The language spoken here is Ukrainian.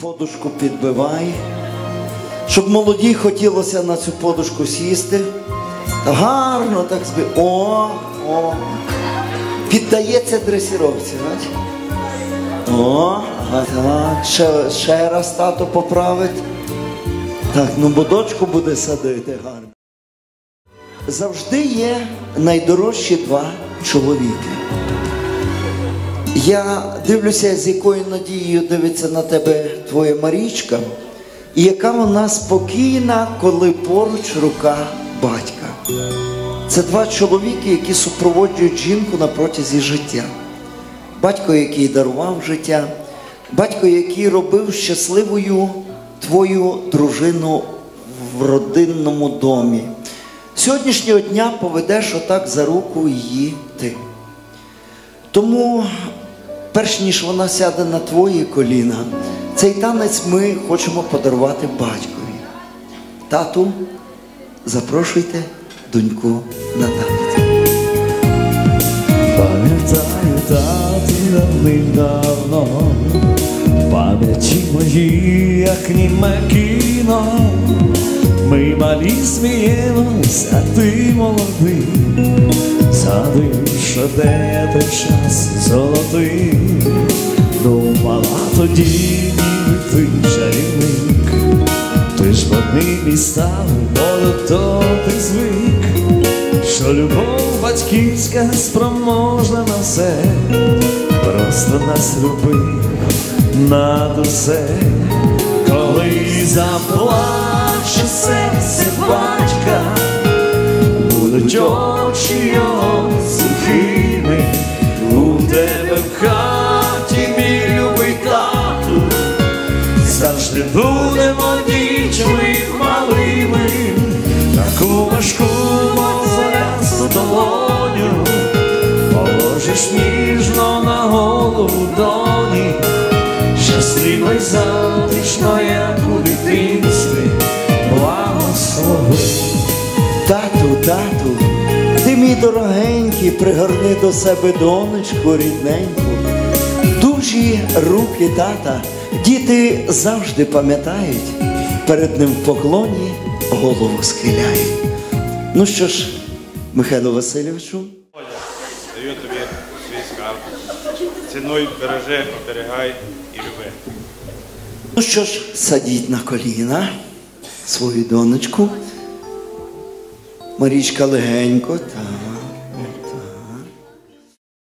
Подушку підбивай, щоб молоді хотілося на цю подушку сісти. Гарно так зби. О, о. Піддається дресіровці, бач? О, так. Ще, ще раз тато поправить. Так, ну бо дочку буде садити гарно. Завжди є найдорожчі два чоловіки. Я дивлюся, з якою надією дивиться на тебе твоя Марічка, і яка вона спокійна, коли поруч рука батька. Це два чоловіки, які супроводжують жінку на протязі життя. Батько, який дарував життя, батько, який робив щасливою твою дружину в родинному домі. Сьогоднішнього дня поведеш отак за руку її ти. Тому, перш ніж вона сяде на твої коліна, цей танець ми хочемо подарувати батькові. Тату, запрошуйте доньку на танець. Пам'ятаю тату давним-давно, в пам'яті моїй, як німе кіно, ми малі сміємось, а ти молодий, що де той час золотий, думала тоді, ніби ти чарівник, ти ж одним із став, бо до ти звик що любов батьківська спроможна на все, просто нас любив над усе, коли заплаче очі його сухими, у тебе в хаті, мій любий тату, завжди будемо дітьми малими, таку важку мозолясту долоню, положиш ніжно на голову доні, щасливо й затишно, як у дитинстві, благослови. Тату, тату, дорогенький, пригорни до себе донечку рідненьку. Дужі руки тата, діти завжди пам'ятають, перед ним в поклоні голову схиляють. Ну що ж, Михайло Васильовичу, Даю тобі свій скарб. Цінуй, бережи, оберігай і люби. ну що ж, садіть на коліна свою донечку. Марічка легенько, так.